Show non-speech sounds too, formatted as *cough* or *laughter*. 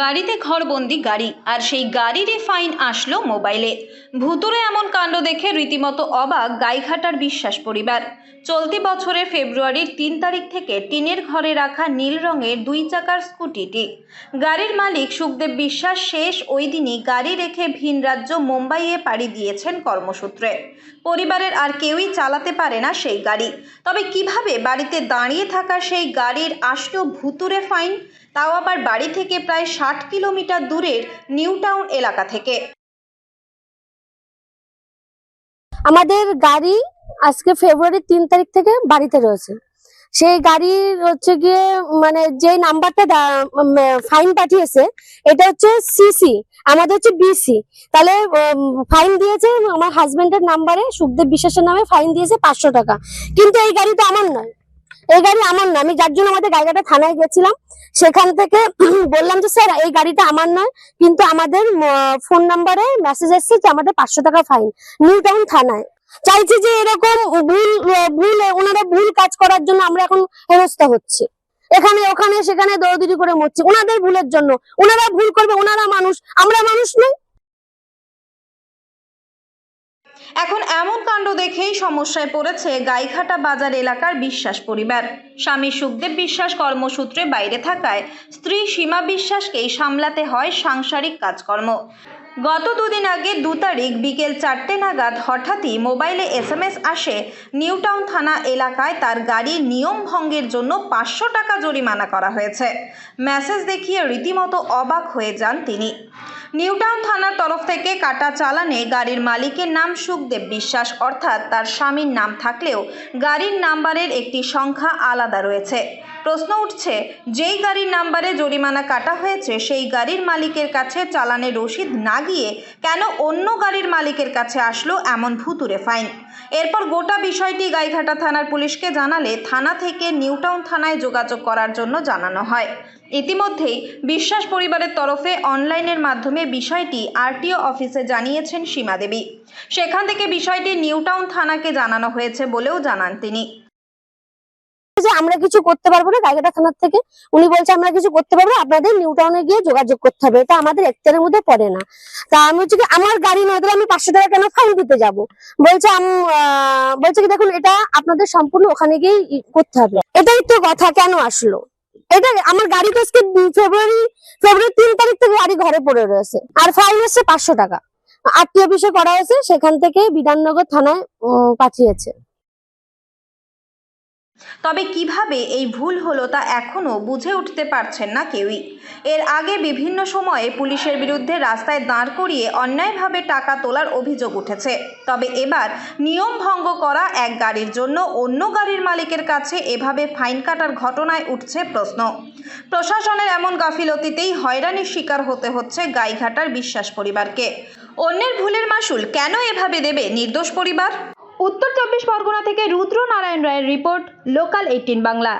বাড়িতে ঘরবন্দি গাড়ি, আর সেই গাড়িরই ফাইন আসলো মোবাইলে। ভুতুরে এমন কাণ্ড দেখে রীতিমতো অবাক গাইঘাটার বিশ্বাস পরিবার। চলতি বছরের ফেব্রুয়ারির তিন তারিখ থেকে টিনের ঘরে রাখা নীল রঙের দুই চাকার স্কুটিটি গাড়ির মালিক সুখদেব বিশ্বাস শেষ ওই দিনই গাড়ি রেখে ভিন রাজ্য মুম্বাইয়ে পাড়ি দিয়েছেন কর্মসূত্রে। পরিবারের আর কেউই চালাতে পারে না সেই গাড়ি। তবে কীভাবে বাড়িতে দাঁড়িয়ে থাকা সেই গাড়ির আসলো ভুতুরে ফাইন? তাও আবার বাড়ি থেকে প্রায় ষাট কিলোমিটার দূরের নিউ টাউন এলাকা থেকে। আমাদের গাড়ি আজকে ফেব্রুয়ারি তিন তারিখ থেকে বাড়িতে রয়েছে। সেই গাড়ির হচ্ছে গিয়ে মানে যে নাম্বারটা ফাইন পাঠিয়েছে, এটা হচ্ছে সিসি আমাদের হচ্ছে বিসি তাহলে ফাইন দিয়েছে, আমার হাজবেন্ডের নাম্বারে সুখদেব বিশ্বাসের নামে ফাইন দিয়েছে পাঁচশো টাকা। কিন্তু এই গাড়ি তো আমার নয়। এই গাড়ি আমার না, আমি যার জন্য আমাদের গাড়িটা থানায় গেছিলাম, সেখান থেকে *clears throat* বললাম যে, স্যার, এই গাড়িটা আমার নয়। কিন্তু আমাদের ফোন নাম্বারে মেসেজ এসেছে যে, আমাদের পাঁচশো টাকা ফাইন নিউ টাউন থানায়। চাইছি যে, এরকম ভুল ভুল, ওনারা ভুল কাজ করার জন্য আমরা এখন হেনস্থা হচ্ছে। এখানে, ওখানে, সেখানে দৌড়দৌড়ি করে মরছি। ওনাদের ভুলের জন্য। ওনারা ভুল করবে, ওনারা মানুষ। আমরা মানুষ নই। এখন এমন কাণ্ড দেখেই সমস্যায় পড়েছে গাইঘাটা বাজার এলাকার বিশ্বাস পরিবার। স্বামী সুখদেব বিশ্বাস কর্মসূত্রে বাইরে থাকায় স্ত্রী সীমা বিশ্বাসকেই সামলাতে হয় সাংসারিক কাজকর্ম। গত দুদিন আগে দু তারিখ বিকেল চারটে নাগাদ হঠাৎই মোবাইলে এসএমএস আসে। নিউটাউন থানা এলাকায় তার গাড়ির নিয়ম ভঙ্গের জন্য পাঁচশো টাকা জরিমানা করা হয়েছে। মেসেজ দেখিয়ে রীতিমতো অবাক হয়ে যান তিনি। নিউটাউন থানার তরফ থেকে কাটা চালানে গাড়ির মালিকের নাম সুখদেব বিশ্বাস অর্থাৎ তার স্বামীর নাম থাকলেও গাড়ির নাম্বারের একটি সংখ্যা আলাদা রয়েছে। প্রশ্ন উঠছে, যেই গাড়ির নাম্বারে জরিমানা কাটা হয়েছে, সেই গাড়ির মালিকের কাছে চালানের রসিদ না গিয়ে কেন অন্য গাড়ির মালিকের কাছে আসলো এমন ভুতুরে ফাইন? এরপর গোটা বিষয়টি গাইঘাটা থানার পুলিশকে জানালে থানা থেকে নিউটাউন থানায় যোগাযোগ করার জন্য জানানো হয়। ইতিমধ্যেই বিশ্বাস পরিবারের তরফে অনলাইনের মাধ্যমে বিষয়টি আরটিও অফিসে জানিয়েছেন সীমা দেবী সেখান থেকে বিষয়টি নিউটাউন থানাকে জানানো হয়েছে বলেও জানান তিনি। যে আমরা কিছু করতে পারব না গাইঘাটা থানার থেকে। উনি বলছে, আমরা কিছু করতে পারব আপনাদের নিউ টাউনে গিয়ে যোগাযোগ করতে হবে। এটা আমাদের এখতিয়ারের মধ্যে পড়ে না। তা আমি হচ্ছে কি, আমার গাড়ি নয় আমি পাঁচশো টাকা কেন ফাইন দিতে যাব? বলছে বলছে কি, দেখুন, এটা আপনাদের সম্পূর্ণ ওখানে গিয়ে করতে হবে। এটাই তো কথা, কেন আসলো? এটা আমার গাড়ি তো আজকে ফেব্রুয়ারি ফেব্রুয়ারি তিন তারিখ থেকে গাড়ি ঘরে পড়ে রয়েছে। আর ফাইন এসছে পাঁচশো টাকা। আরটি অফিসে করা হয়েছে, সেখান থেকে বিধাননগর থানায় পাঠিয়েছে। তবে কীভাবে এই ভুল হলো তা এখনও বুঝে উঠতে পারছেন না কেউই। এর আগে বিভিন্ন সময়ে পুলিশের বিরুদ্ধে রাস্তায় দাঁড় করিয়ে অন্যায়ভাবে টাকা তোলার অভিযোগ উঠেছে। তবে এবার নিয়ম ভঙ্গ করা এক গাড়ির জন্য অন্য গাড়ির মালিকের কাছে এভাবে ফাইন কাটার ঘটনায় উঠছে প্রশ্ন। প্রশাসনের এমন গাফিলতিতেই হয়রানির শিকার হতে হচ্ছে গাইঘাটার বিশ্বাস পরিবারকে। অন্যের ভুলের মাসুল কেন এভাবে দেবে নির্দোষ পরিবার? উত্তর চব্বিশ পরগনা থেকে রুদ্র নারায়ণ রায়ের রিপোর্ট লোকাল এইটিন বাংলা।